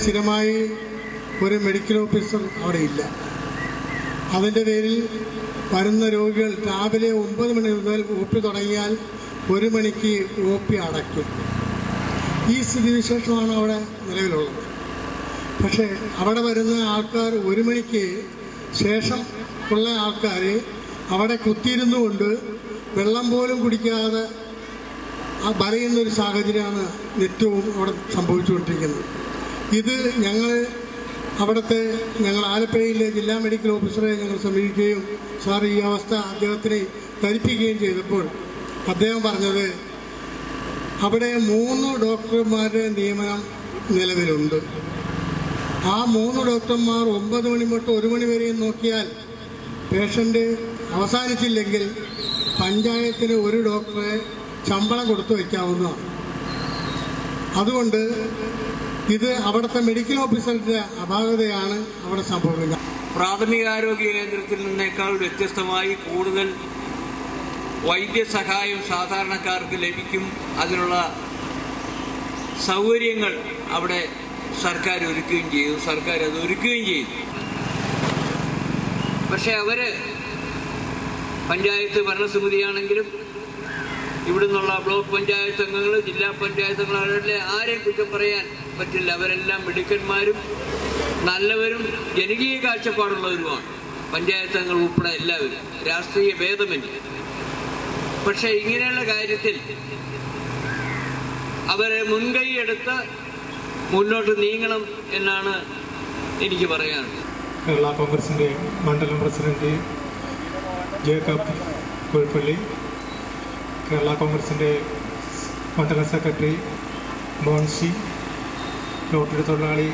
സ്ഥിരമായി ഒരു medical officer അവിടെ ഇല്ല. അതിന്റെ പേരിൽ വരുന്ന രോഗികൾ രാവിലെ ഒമ്പത് മണി മുതൽ ഒ പി തുടങ്ങിയാൽ ഒരു മണിക്ക് ഒ പി അടയ്ക്കും. ഈ സ്ഥിതിവിശേഷമാണ് അവിടെ നിലവിലുള്ളത്. പക്ഷേ അവിടെ വരുന്ന ആൾക്കാർ ഒരു മണിക്ക് ശേഷം ഉള്ള ആൾക്കാർ അവിടെ കുത്തിയിരുന്നു കൊണ്ട് വെള്ളം പോലും കുടിക്കാതെ ആ വരയുന്ന ഒരു സാഹചര്യമാണ് നിത്യവും അവിടെ സംഭവിച്ചുകൊണ്ടിരിക്കുന്നത്. ഇത് ഞങ്ങൾ അവിടുത്തെ ഞങ്ങൾ ആലപ്പുഴയിലെ ജില്ലാ മെഡിക്കൽ ഓഫീസറെ ഞങ്ങൾ സമീപിക്കുകയും സാർ ഈ അവസ്ഥ അദ്ദേഹത്തിനെ ധരിപ്പിക്കുകയും ചെയ്തപ്പോൾ അദ്ദേഹം പറഞ്ഞത് അവിടെ മൂന്ന് ഡോക്ടർമാരുടെ നിയമനം നിലവിലുണ്ട്. ആ മൂന്ന് ഡോക്ടർമാർ ഒമ്പത് മണി തൊട്ട് ഒരു മണി വരെയും നോക്കിയാൽ പേഷ്യന്റ് അവസാനിച്ചില്ലെങ്കിൽ പഞ്ചായത്തിന് ഒരു ഡോക്ടറെ ശമ്പളം കൊടുത്തു വയ്ക്കാവുന്നതാണ്. അതുകൊണ്ട് ഇത് അവിടുത്തെ മെഡിക്കൽ ഓഫീസറിന്റെ അപാകതയാണ് അവിടെ സംഭവിക്കുന്നത്. പ്രാഥമികാരോഗ്യ കേന്ദ്രത്തിൽ നിന്നേക്കാൾ വ്യത്യസ്തമായി കൂടുതൽ വൈദ്യസഹായം സാധാരണക്കാർക്ക് ലഭിക്കും. അതിനുള്ള സൗകര്യങ്ങൾ അവിടെ സർക്കാർ ഒരുക്കുകയും ചെയ്തു. സർക്കാർ അത് ഒരുക്കുകയും ചെയ്തു. പക്ഷെ അവർ പഞ്ചായത്ത് ഭരണസമിതിയാണെങ്കിലും ഇവിടെ നിന്നുള്ള ബ്ലോക്ക് പഞ്ചായത്ത് അംഗങ്ങൾ ജില്ലാ പഞ്ചായത്ത് അവരെല്ലാം ആരെയും കുറ്റം പറയാൻ പറ്റില്ല. അവരെല്ലാം മിടുക്കന്മാരും നല്ലവരും ജനകീയ കാഴ്ചപ്പാടുള്ളവരുമാണ്. പഞ്ചായത്ത് അംഗങ്ങൾ ഉൾപ്പെടെ എല്ലാവരും. രാഷ്ട്രീയ ഭേദമില്ല പക്ഷെ ഇങ്ങനെയുള്ള കാര്യത്തിൽ അവരെ മുൻകൈ എടുത്ത് മുന്നോട്ട് നീങ്ങണം എന്നാണ് എനിക്ക് പറയാനുള്ളത്. കേരള കോൺഗ്രസിന്റെ മണ്ഡലം പ്രസിഡന്റ് ജേക്കബ് കുഴപ്പള്ളി കേരള കോൺഗ്രസിന്റെ മണ്ഡലം സെക്രട്ടറി മോൻസി ലോട്ടറി തൊഴിലാളി